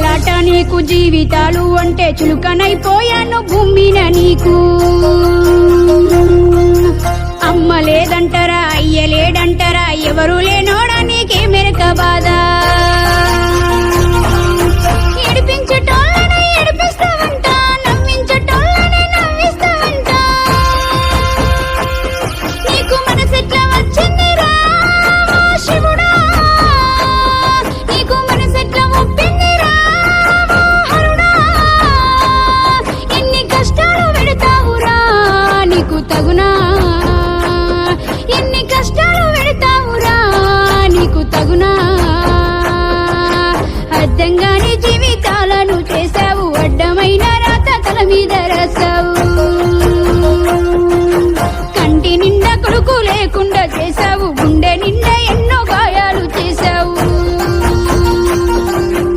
అమ్మలాట నీకు జీవితాలు అంటే చులుకనైపోయాను భూమిన నీకు. అమ్మ లేదంటారా అయ్య లేడంటారా ఎవరు లేనోడా చేశావు అడ్డమైన రాత తల మీద రాసావు